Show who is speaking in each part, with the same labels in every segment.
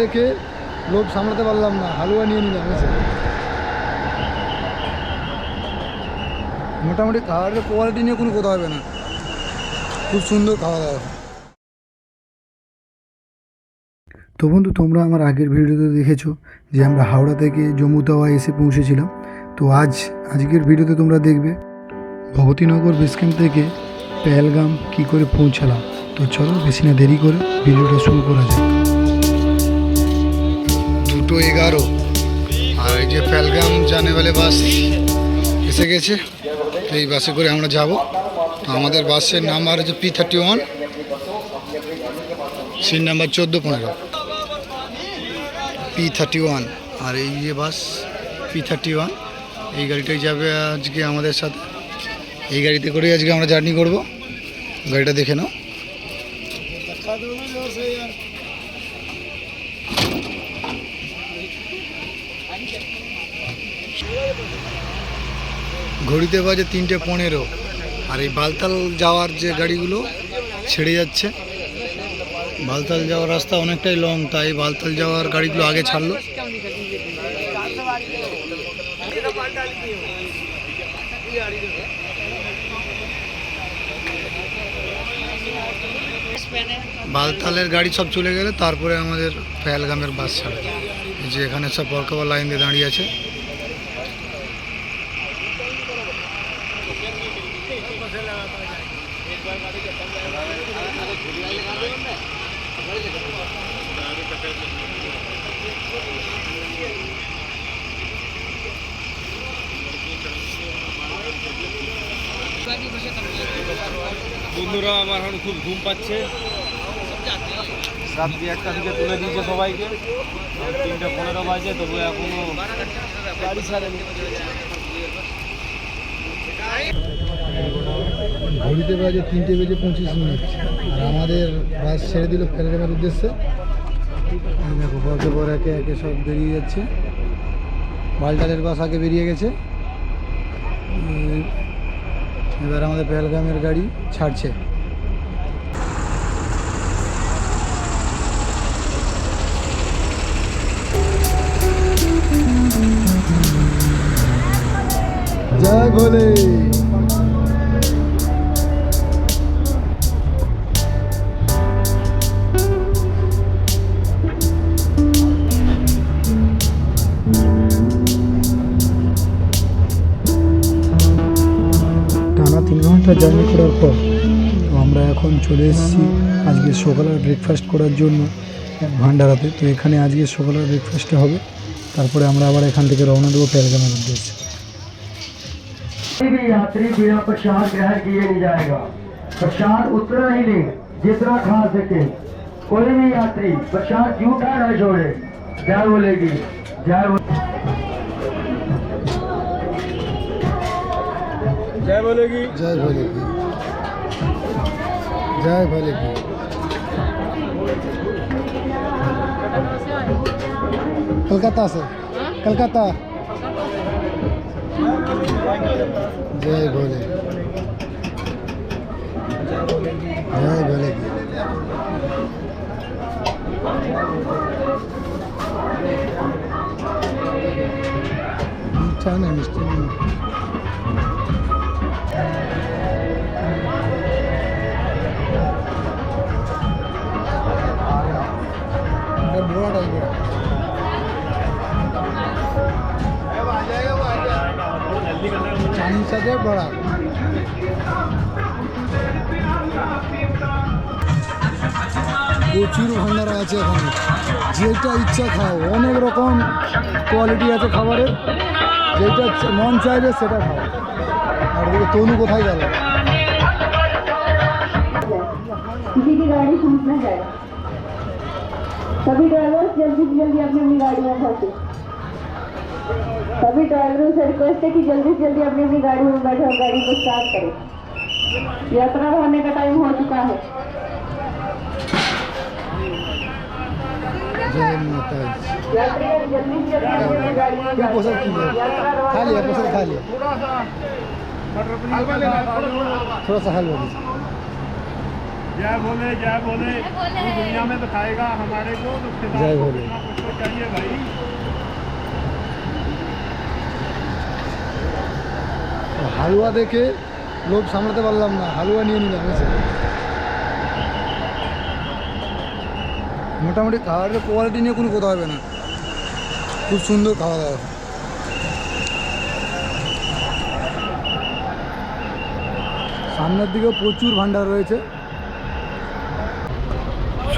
Speaker 1: দেখে লোভ সামলাতে পারলাম না, হালুয়া নিয়ে নিলাম এসে মোটামুটি খাবারের কোয়ালিটি নিয়ে কোনো কথা হবে না। খুব সুন্দর খাওয়া দাওয়া। তো বন্ধু, তোমরা আমার আগের ভিডিওতে দেখেছ যে আমরা হাওড়া থেকে জম্মু তাওয়া এসে পৌঁছেছিলাম। তো আজ, আজকের ভিডিওতে তোমরা দেখবে ভগতীনগর বেস ক্যাম্প থেকে পেহেলগাম কী করে পৌঁছালাম। তো চলো, বেশি না দেরি করে ভিডিওটা শুরু করা যাক। দুটো এগারো। আর এই যে পেহেলগাম জানে বলে বাস এসে গেছে, এই বাসে করে আমরা যাব। আমাদের বাসের নাম্বার হচ্ছে P thirty one, seat number চোদ্দ পনেরো। পি থার্টি ওয়ান, আর এই যে বাস পি থার্টি ওয়ান, এই গাড়িটাই যাবে আজকে আমাদের সাথে। এই গাড়িতে করেই আজকে আমরা জার্নি করব। গাড়িটা দেখে নাও। ঘড়িতে বাজে তিনটে পনেরো। আর এই বালতাল যাওয়ার যে গাড়িগুলো ছেড়ে যাচ্ছে, বালতাল যাওয়ার রাস্তা অনেকটাই লং তাই বালতাল যাওয়ার গাড়িগুলো আগে ছাড়লো। বালতালের গাড়ি সব চলে গেলে, তারপরে আমাদের ফেয়ালগামের বাস ছাড়ে যে এখানে সব পরকাবার লাইন দিয়ে দাঁড়িয়ে আছে।
Speaker 2: বন্ধুরা, আমার খুব ঘুম পাচ্ছে। রাত্রি একটা থেকে তুলে দিয়েছে সবাইকে। তিনটে পনেরো বাজে তবু এখনও গাড়ি ছাড়েনি।
Speaker 1: ঘড়িতে বাজে তিনটে বেজে পঁচিশ মিনিট। আর আমাদের বাস ছেড়ে দিল ফেলগ্রামের উদ্দেশ্যে। দেখো পরকে পর একে একে সব বেরিয়ে যাচ্ছে। বালটালের বাস আগে বেরিয়ে গেছে। এবার আমাদের পেহেলগামের গাড়ি ছাড়ছে। টানা তিন ঘণ্টা জার্নি করার পর আমরা এখন চলে এসেছি আজকে সকালের ব্রেকফাস্ট করার জন্য ভান্ডারাতে। তো এখানে আজকে সকালের ব্রেকফাস্টটা হবে। তারপরে আমরা আবার এখান থেকে রওনা দেবো পেলগামের উদ্দেশ্যে।
Speaker 3: कोई भी यात्री बिना प्रसाद ग्रहण किए नहीं जाएगा। प्रसाद उतना ही ले जितना खा सके। कोई भी यात्री प्रसाद झूठा न छोड़े जय बोलेगी जय
Speaker 2: जय
Speaker 1: बोलेगी। जय बोलेगी। जय बोलेगी। कलकत्ता से। हाँ? कलकत्ता। জয় ভোলে জয় ভোলে কি চা না মিষ্টি চাইনিজ আছে বড়া প্রচুর ভান্ডারা আছে এখানে যেটা ইচ্ছা খাও অনেক রকম কোয়ালিটি আছে খাবারের যেটা চ- মন চাইবে সেটা খাও আর দেখো তনু কোথায় গেল
Speaker 4: किसी की गाड़ी छूट न जाए सभी ड्राइवर जल्दी से जल्दी अपनी अपनी गाड़ी में फंसे सभी ड्राइवरों से रिक्वेस्ट है कि जल्दी से जल्दी अपनी अपनी गाड़ी में बैठे और गाड़ी को स्टार्ट करें। यात्रा होने का टाइम हो चुका है।
Speaker 1: जय माता
Speaker 4: यात्रियों जल्दी से जल्दी अपनी अपनी गाड़ी में
Speaker 1: ये
Speaker 4: बैठे
Speaker 1: पोसल की है खा लिया पोसल खा लिया थोड़ा सा हलवा दीजिए
Speaker 5: जय बोले। जय बोले दुनिया में तो खाएगा हमारे को तो
Speaker 1: जय बोले।
Speaker 5: तो चाहिए भाई
Speaker 1: হালুয়া দেখে লোভ সামলাতে পারলাম না হালুয়া নিয়ে নিলাম এসে মোটামুটি খাবারের কোয়ালিটি নিয়ে কোনো কথা হবে না। খুব সুন্দর খাওয়া দাওয়া। সামনের দিকেও প্রচুর ভান্ডার রয়েছে।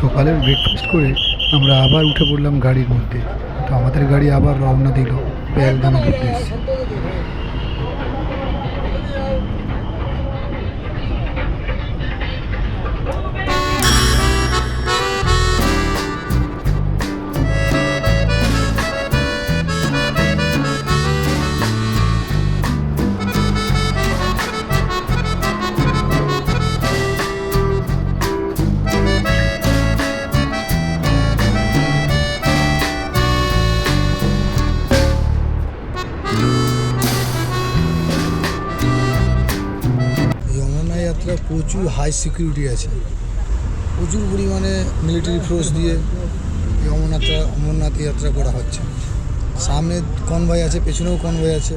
Speaker 1: সকালের ব্রেকফাস্ট করে আমরা আবার উঠে পড়লাম গাড়ির মধ্যে। তো আমাদের গাড়ি আবার রওনা দিল পেহেলগামের উদ্দেশ্যে। প্রচুর হাই সিকিউরিটি আছে। প্রচুর পরিমাণে মিলিটারি ফোর্স দিয়ে এই অমরনাথটা অমরনাথ যাত্রা করা হচ্ছে। সামনে কনভয় আছে, পেছনেও কনভয় আছে।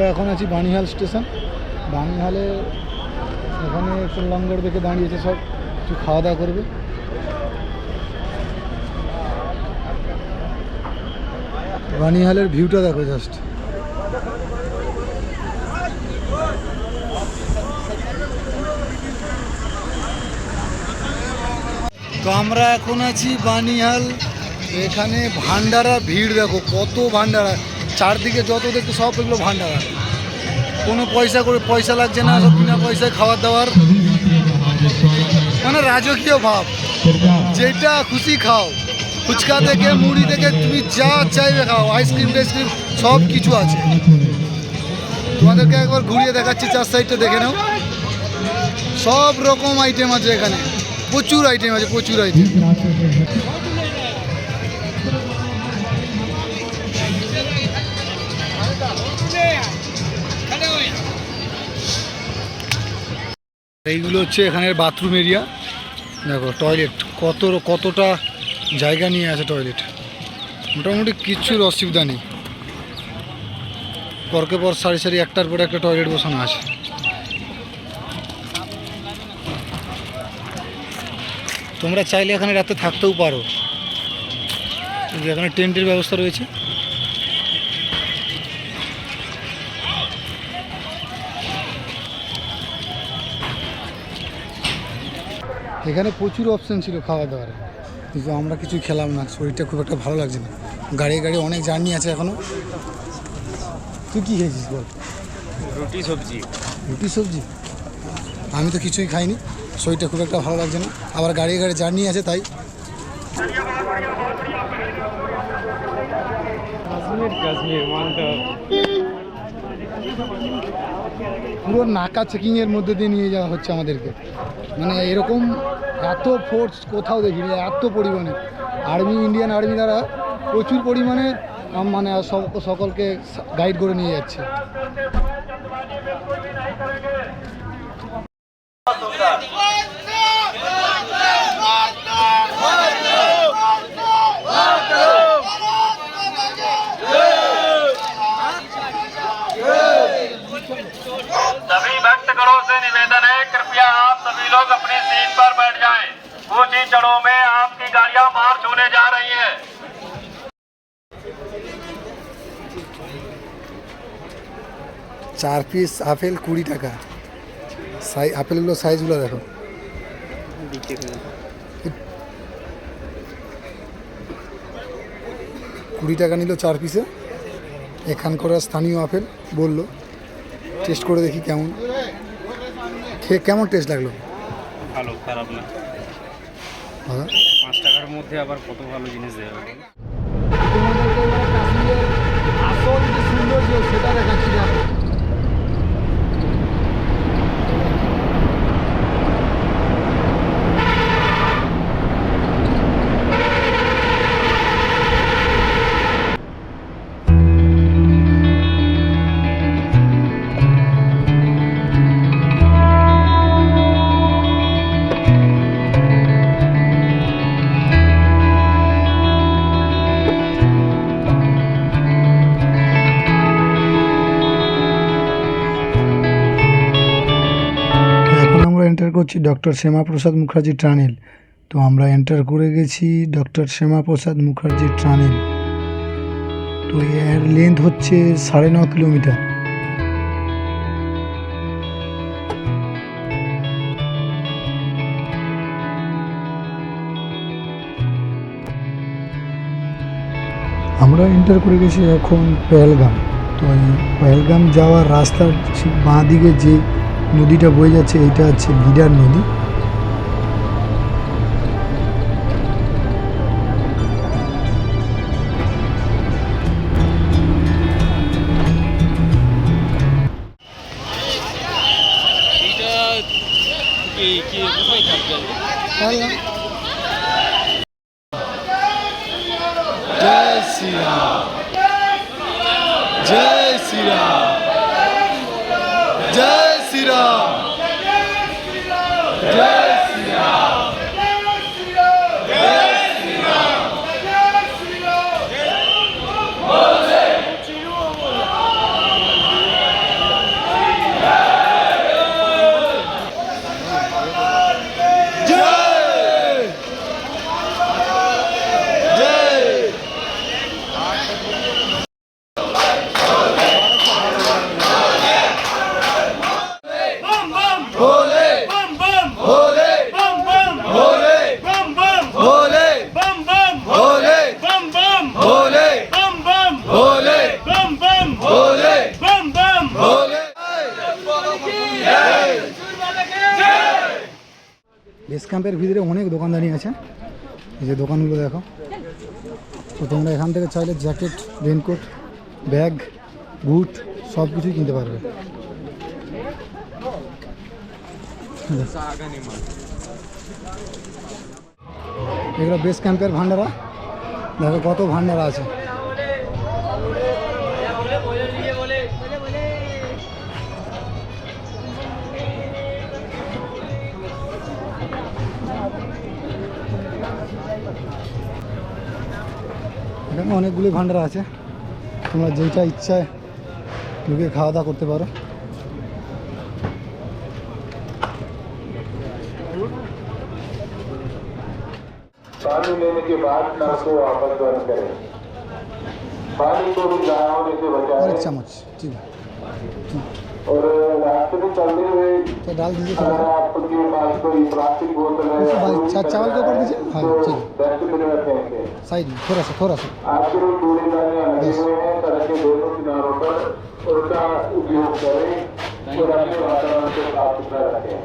Speaker 1: আমরা এখন আছি বানিহাল স্টেশন। বানিহালে এখানে একটু লঙ্গর দেখে দাঁড়িয়েছে সব কিছু খাওয়া দাওয়া করবে। বানিহালের ভিউটা দেখো জাস্ট তো আমরা এখন আছি বানিহাল এখানে ভান্ডারা ভিড় দেখো, কত ভান্ডারা চারদিকে যত দেখতে সব এগুলো ভান্ডারা কোনো পয়সা করে পয়সা লাগছে না, সব বিনা পয়সায় খাবার দাবার। মানে রাজকীয় ভাব। যেটা খুশি খাও। ফুচকা থেকে, মুড়ি থেকে, তুমি যা চাইবে খাও। আইসক্রিম, টাইসক্রিম, সব কিছু আছে। তোমাদেরকে একবার ঘুরিয়ে দেখাচ্ছি, চার সাইডটা দেখে নাও। সব রকম আইটেম আছে এখানে। প্রচুর আইটেম আছে, প্রচুর আইটেম এইগুলো হচ্ছে এখানের বাথরুম এরিয়া। দেখো টয়লেট কত কতটা জায়গা নিয়ে আছে টয়লেট মোটামুটি কিচ্ছুর অসুবিধা নেই। পরকে পর সারি সারি একটার পর একটা টয়লেট বসানো আছে। তোমরা চাইলে এখানে রাতে থাকতেও পারো। এখানে টেন্টের ব্যবস্থা রয়েছে। এখানে প্রচুর অপশন ছিল খাওয়া দাওয়ার। কিন্তু আমরা কিছু খেলাম না শরীরটা খুব একটা ভালো লাগছে না। গাড়ি গাড়ি অনেক জার্নি আছে এখনও। তুই কী খেয়েছিস বল?
Speaker 2: রুটি সবজি।
Speaker 1: রুটি সবজি? আমি তো কিছুই খাইনি শরীরটা খুব একটা ভালো লাগছে না। আবার গাড়ি গাড়ি জার্নি আছে তাই। পুরো নাকা চেকিংয়ের মধ্যে দিয়ে নিয়ে যাওয়া হচ্ছে আমাদেরকে। মানে এরকম এত ফোর্স কোথাও দেখিনি, এত পরিমাণে। আর্মি ইন্ডিয়ান আর্মি দ্বারা প্রচুর পরিমাণে মানে সকলকে গাইড করে নিয়ে যাচ্ছে। চার পিস আপেল কুড়ি টাকা। সাই আপেলগুলোর সাইজগুলো দেখো। কুড়ি টাকা নিল চার পিসে এখানকার স্থানীয় আপেল বলল। টেস্ট করে দেখি কেমন। খেয়ে কেমন টেস্ট লাগল?
Speaker 2: ভালো খারাপ না। পাঁচ টাকার মধ্যে আবার কত ভালো জিনিস দেওয়া হবে।
Speaker 1: তোমাদেরকে এবার কাশ্মীরের আসল যে সৌন্দর্য সেটা দেখাচ্ছি। দেখো করছি ডক্টর শ্যামাপ্রসাদ মুখার্জি টানেল। তো আমরা এন্টার করে গেছি ডক্টর শ্যামাপ্রসাদ মুখার্জি টানেল। তো এর লেন্থ হচ্ছে সাড়ে ন কিলোমিটার। আমরা এন্টার করে গেছি এখন পেহেলগাম। তো পেহেলগাম যাওয়ার রাস্তার ঠিক বাঁ দিকে যে নদীটা বয়ে যাচ্ছে এইটা হচ্ছে লিডার নদী। ক্যাম্পের ভিতরে অনেক দোকানদানি আছে। এই যে দোকানগুলো দেখো। তো তোমরা এখান থেকে চাইলে জ্যাকেট রেনকোট ব্যাগ, বুট সব কিছুই কিনতে পারবে। এগুলো বেস ক্যাম্পের ভান্ডারা দেখো কত ভান্ডারা আছে। এখানে অনেকগুলি ভান্ডারা আছে তোমরা যেটা ইচ্ছায় ঢুকে খাওয়া দাওয়া করতে পারো
Speaker 6: पानी लेने के बाद नल को वापस बंद करें पानी को भी गायब होने से
Speaker 1: और
Speaker 6: बचाएं
Speaker 1: एक चम्मच ठीक है
Speaker 6: और रास्ते में चलते हुए
Speaker 1: तो डाल दीजिए।
Speaker 6: अगर आपके पास कोई प्लास्टिक बोतल है
Speaker 1: चावल के ऊपर दीजिए। हाँ ठीक है
Speaker 6: डस्टबिन में फेंके
Speaker 1: साइड में थोड़ा सा थोड़ा सा।
Speaker 6: आपके लिए कूड़ेदानियाँ लगे हुए हैं सड़क के दोनों किनारों पर उनका उपयोग करें और अपने वातावरण को साफ़ सुथरा रखें।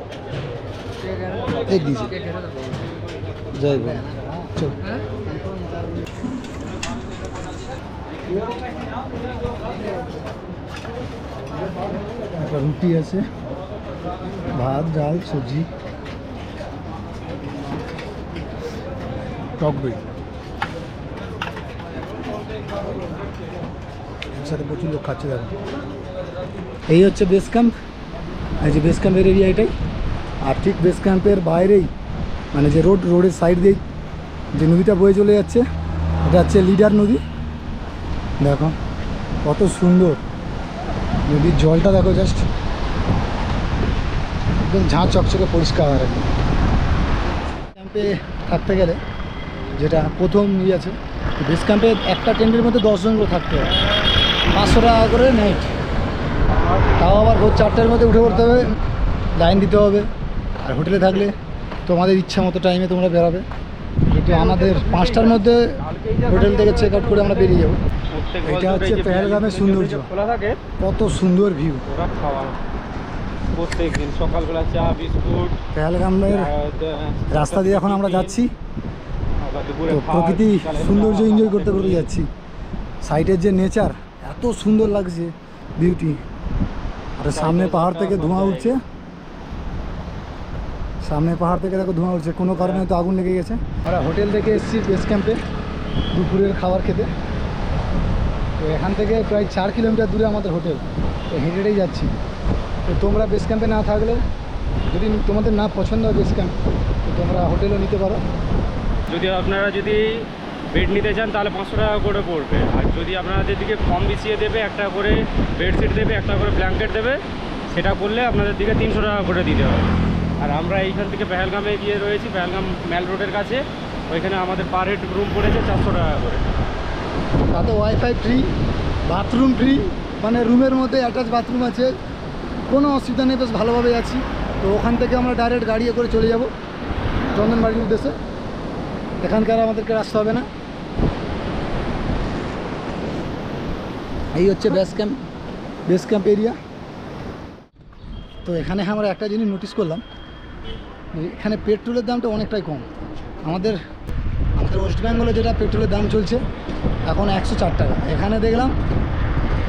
Speaker 1: एक दीजिए। जय गुरु। चलो। একটা রুটি আছে, ভাত, ডাল, সবজি, টক দই। সাথে প্রচুর লোক খাচ্ছে দেখো। এই হচ্ছে বেস ক্যাম্প এই যে বেস ক্যাম্পের এরিয়া এটাই। আর ঠিক বেস ক্যাম্পের বাইরেই মানে যে রোড রোডের সাইড দিয়েই যে নদীটা বয়ে চলে যাচ্ছে, এটা হচ্ছে লিডার নদী। দেখো, কত সুন্দর। নদীর জলটা দেখো জাস্ট একদম ঝাঁ চকচকে পরিষ্কার একদম। ক্যাম্পে থাকতে গেলে যেটা প্রথম ইয়ে আছে বেস ক্যাম্পে একটা টেন্টের মধ্যে দশজন করে থাকতে হবে পাঁচশো টাকা করে নাইট তাও আবার ভোর চারটের মধ্যে উঠে পড়তে হবে লাইন দিতে হবে। আর হোটেলে থাকলে তোমাদের ইচ্ছা মতো টাইমে তোমরা বেরাবে। কিন্তু আমাদের পাঁচটার মধ্যে হোটেল থেকে চেক আউট করে আমরা বেরিয়ে যাব। এটা হচ্ছে পেহেলগামের সৌন্দর্য। কত সুন্দর ভিউ পেহেলগামের রাস্তা দিয়ে এখন আমরা যাচ্ছি। তো প্রকৃতি সৌন্দর্য এনজয় করতে করতে যাচ্ছি। সাইডের যে নেচার এত সুন্দর লাগছে বিউটি আর সামনে পাহাড় থেকে ধোঁয়া উঠছে। সামনে পাহাড় থেকে দেখো ধোঁয়া উঠছে। কোনো কারণে তো আগুন লেগে গেছে। আমরা হোটেল থেকে এসেছি বেস ক্যাম্পে, দুপুরের খাবার খেতে। তো এখান থেকে প্রায় চার কিলোমিটার দূরে আমাদের হোটেল। তো হেঁটে হেঁটেই যাচ্ছি। তো তোমরা বেস ক্যাম্পে না থাকলে, যদি তোমাদের না পছন্দ হয় বেস ক্যাম্প, তো তোমরা হোটেলও নিতে পারো।
Speaker 2: যদি আপনারা যদি বেড নিতে চান, তাহলে পাঁচশো টাকা করে পড়বে। আর যদি আপনাদের দিকে কম বিছিয়ে দেবে, একটা করে বেডশিট দেবে, একটা করে ব্ল্যাঙ্কেট দেবে, সেটা করলে আপনাদের দিকে তিনশো টাকা করে দিতে হবে। আর আমরা এইখান থেকে পেহেলগামে গিয়ে রয়েছি, পেহেলগাম ম্যাল রোডের কাছে। ওইখানে আমাদের পার হেড রুম পড়েছে চারশো টাকা করে।
Speaker 1: তাতে ওয়াইফাই ফ্রি বাথরুম ফ্রি মানে রুমের মধ্যে অ্যাটাচ বাথরুম আছে। কোনো অসুবিধা নেই, বেশ ভালোভাবে আছি। তো ওখান থেকে আমরা ডাইরেক্ট গাড়ি করে চলে যাব, চন্দনবাড়ির উদ্দেশ্যে। এখানকার আমাদেরকে আসতে হবে না। এই হচ্ছে base camp base camp area তো এখানে আমরা একটা জিনিস নোটিস করলাম। এখানে পেট্রোলের দামটা অনেকটাই কম। আমাদের আমাদের ওয়েস্ট বেঙ্গলে যেটা পেট্রোলের দাম চলছে, এখন একশো চার টাকা। এখানে দেখলাম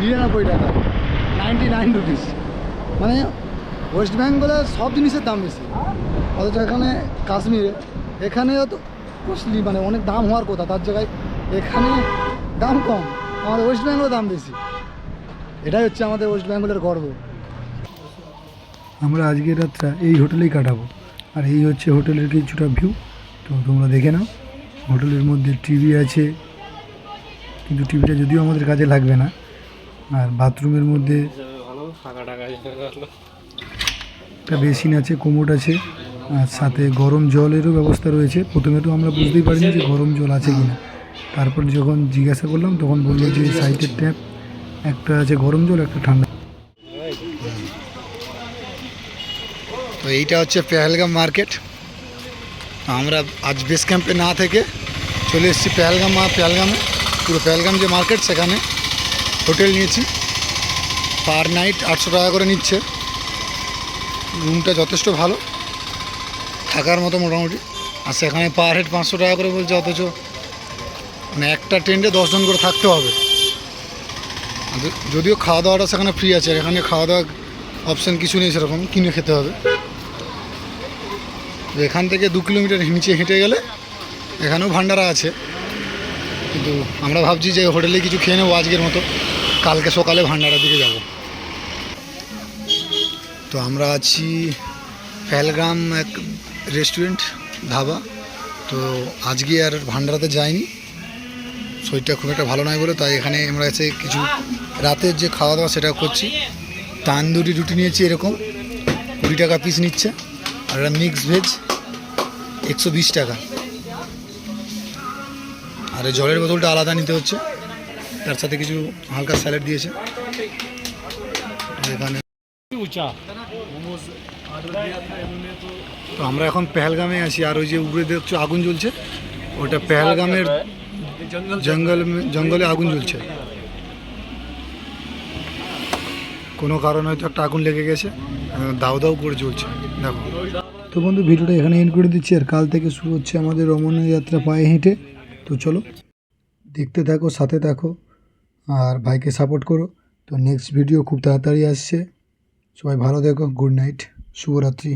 Speaker 1: নিরানব্বই টাকা নাইনটি নাইন রুপিস মানে ওয়েস্ট বেঙ্গলে সব জিনিসের দাম বেশি। অথচ এখানে কাশ্মীরে এখানেও তো কস্টলি মানে অনেক দাম হওয়ার কথা, তার জায়গায় এখানে দাম কম, আমাদের ওয়েস্ট বেঙ্গলে দাম বেশি। এটাই হচ্ছে আমাদের ওয়েস্ট বেঙ্গলের গর্ব। আমরা আজকের রাতটা এই হোটেলেই কাটাবো। আর এই হচ্ছে হোটেলের কিছুটা ভিউ। তো তোমরা দেখে নাও, হোটেলের মধ্যে টিভি আছে, কিন্তু টিভিটা যদিও আমাদের কাজে লাগবে না, আর বাথরুমের মধ্যে একটা বেসিন আছে কোমোড আছে, আর সাথে গরম জলেরও ব্যবস্থা রয়েছে। প্রথমে তো আমরা বুঝতেই পারিনি যে গরম জল আছে কি না তারপর যখন জিজ্ঞাসা করলাম, তখন বলল যে সাইডের ট্যাপ, একটা আছে গরম জল, একটা ঠান্ডা। তো এইটা হচ্ছে পেহেলগাম মার্কেট। আমরা আজ বেস ক্যাম্পে না থেকে চলে এসেছি পেহেলগাম পেহেলগামে। পুরো পেহেলগাম যে মার্কেট সেখানে হোটেল নিয়েছি। পার নাইট আটশো টাকা করে নিচ্ছে। রুমটা যথেষ্ট ভালো। থাকার মতো মোটামুটি। আর সেখানে পার হেড পাঁচশো টাকা করে বলছে, অথচ মানে একটা টেন্টে দশজন করে থাকতে হবে। যদিও খাওয়া দাওয়াটা সেখানে ফ্রি আছে এখানে খাওয়া দাওয়া অপশান কিছু নেই সেরকম, কিনে খেতে হবে। এখান থেকে দু কিলোমিটার নিচে হেঁটে গেলে এখানেও ভান্ডারা আছে। কিন্তু আমরা ভাবছি যে হোটেলে কিছু খেয়ে নেব আজকের মতো। কালকে সকালে ভান্ডারার দিকে যাব। তো আমরা আছি ফেলগ্রাম এক রেস্টুরেন্ট, ধাবা। তো আজকে আর ভান্ডারাতে যাইনি। শরীরটা খুব একটা ভালো নয় বলে, তাই এখানে আমরা এসে কিছু রাতের যে খাওয়া দাওয়া সেটা করছি। তান্দুরি রুটি নিয়েছি এরকম। কুড়ি টাকা পিস নিচ্ছে। আর মিক্স ভেজ একশো বিশ টাকা। আর জলের বোতলটা আলাদা নিতে হচ্ছে। তার সাথে কিছু হালকা স্যালাড দিয়েছে। এখানে তো আমরা এখন পেহেলগামে আছি, আর ওই যে উপরে দেখছ আগুন জ্বলছে? ওটা পেহেলগামের জঙ্গল, জঙ্গলে আগুন জ্বলছে। কোনো কারণে হয়তো একটা আগুন লেগে গেছে। দাউ দাউ করে জ্বলছে। দেখো। তো বন্ধু, ভিডিওটা এখানে এন্ড করে দিচ্ছি। আর কাল থেকে শুরু হচ্ছে আমাদের রমণীয় যাত্রা পায়ে হেঁটে। তো চলো, দেখতে থাকো, সাথে থাকো, আর ভাইকে সাপোর্ট করো। তো নেক্সট ভিডিও খুব তাড়াতাড়ি আসছে। সবাই ভালো দেখো গুড নাইট শুভরাত্রি।